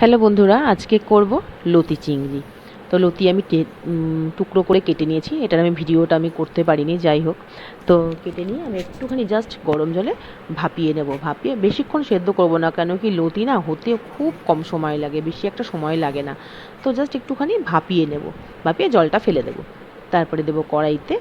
Hello বন্ধুরা, আজকে করব লতি চিংড়ি। তো লতি আমি টুকরো করে কেটে নিয়েছি। এটার আমি ভিডিওটা আমি করতে পারিনি, যাই হোক। তো কেটে নিয়ে আমি একটুখানি জাস্ট গরম জলে ভাপিয়ে নেব। ভাপিয়ে বেশিক্ষণ সেদ্ধ করব না, কেন কি লতি না হতে খুব কম সময় লাগে, বেশি একটা সময় লাগে না। তো জাস্ট একটুখানি ভাপিয়ে নেব। ভাপিয়ে জলটা ফেলে দেবো। তারপরে দেবো কড়াইতে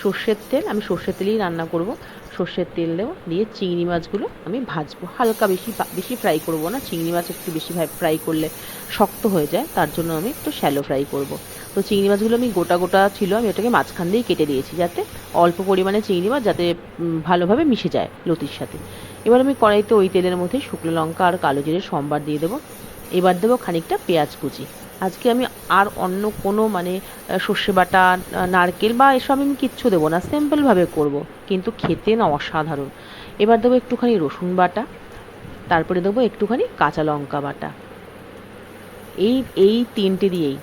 সর্ষের তেল, আমি সর্ষের তেলেই রান্না করব। সর্ষের তেল দেবো, দিয়ে চিংড়ি মাছগুলো আমি ভাজবো। হালকা বেশি বেশি ফ্রাই করব না, চিংড়ি মাছ একটু বেশি ফ্রাই করলে শক্ত হয়ে যায়, তার জন্য আমি একটু শ্যালো ফ্রাই করব। তো চিংড়ি মাছগুলো আমি গোটা গোটা ছিল, আমি ওটাকে মাঝখান দিয়েই কেটে দিয়েছি যাতে অল্প পরিমাণে চিংড়ি মাছ যাতে ভালোভাবে মিশে যায় লতির সাথে। এবার আমি কড়াইতে ওই তেলের মধ্যে শুকনো লঙ্কা আর কালো জিরে সম্বার দিয়ে দেবো। এবার দেবো খানিকটা পেঁয়াজ কুচি। আজকে আমি আর অন্য কোনো মানে সর্ষে বাটা নারকেল বা এসব আমি কিচ্ছু দেবো না সিম্পলভাবে করব। কিন্তু খেতে না অসাধারণ। এবার দেবো একটুখানি রসুন বাটা, তারপরে দেবো একটুখানি কাঁচা লঙ্কা বাটা। এই এই তিনটে দিয়েই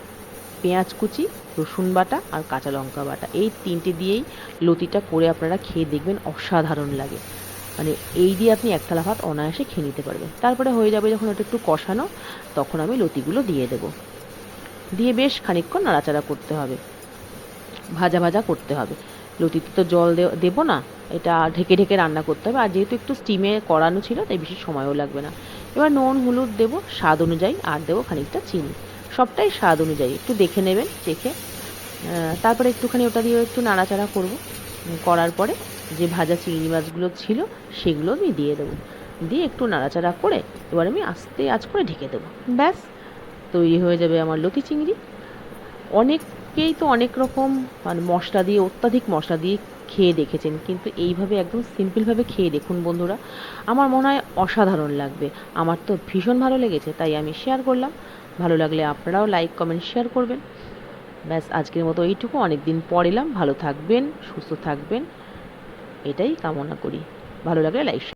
পেঁয়াজ কুচি, রসুন বাটা আর কাঁচা লঙ্কা বাটা। এই তিনটে দিয়েই লতিটা করে আপনারা খেয়ে দেখবেন অসাধারণ লাগে। মানে এই দিয়ে আপনি এক থালা ভাত অনায়াসে খেয়ে নিতে পারবেন। তারপরে হয়ে যাবে যখন ওটা একটু কষানো, তখন আমি লতিগুলো দিয়ে দেবো। দিয়ে বেশ খানিকক্ষণ নাড়াচাড়া করতে হবে। ভাজা ভাজা করতে হবে। লতিতে তো জল দেবো না এটা ঢেকে ঢেকে রান্না করতে হবে। আর যেহেতু একটু স্টিমে করানো ছিল তাই বেশি সময়ও লাগবে না। এবার নুন হলুদ দেবো স্বাদ অনুযায়ী আর দেবো খানিকটা চিনি। সবটাই স্বাদ অনুযায়ী একটু দেখে নেবেন আহ, তারপরে একটুখানি ওটা দিয়ে একটু নাড়াচাড়া করব। করার পরে যে ভাজা চিংড়ি মাছগুলো ছিল সেগুলো আমি দিয়ে দেবো। দিয়ে একটু নাড়াচাড়া করে এবার আমি আস্তে আজ করে ঢেকে দেবো। ব্যাস। তৈরি হয়ে যাবে আমার লতি চিংড়ি। অনেকেই তো অনেক রকম মানে মশলা দিয়ে, অত্যাধিক মশলা দিয়ে খেয়ে দেখেছেন, কিন্তু এইভাবে একদম সিম্পলভাবে খেয়ে দেখুন বন্ধুরা, আমার মনে হয় অসাধারণ লাগবে। আমার তো ভীষণ ভালো লেগেছে, তাই আমি শেয়ার করলাম। ভালো লাগলে আপনারাও লাইক কমেন্ট শেয়ার করবেন। ব্যাস, আজকের মতো এইটুকু। অনেক দিন পর এলাম। ভালো থাকবেন, সুস্থ থাকবেন। এটাই কামনা করি। ভালো লাগলে লাইক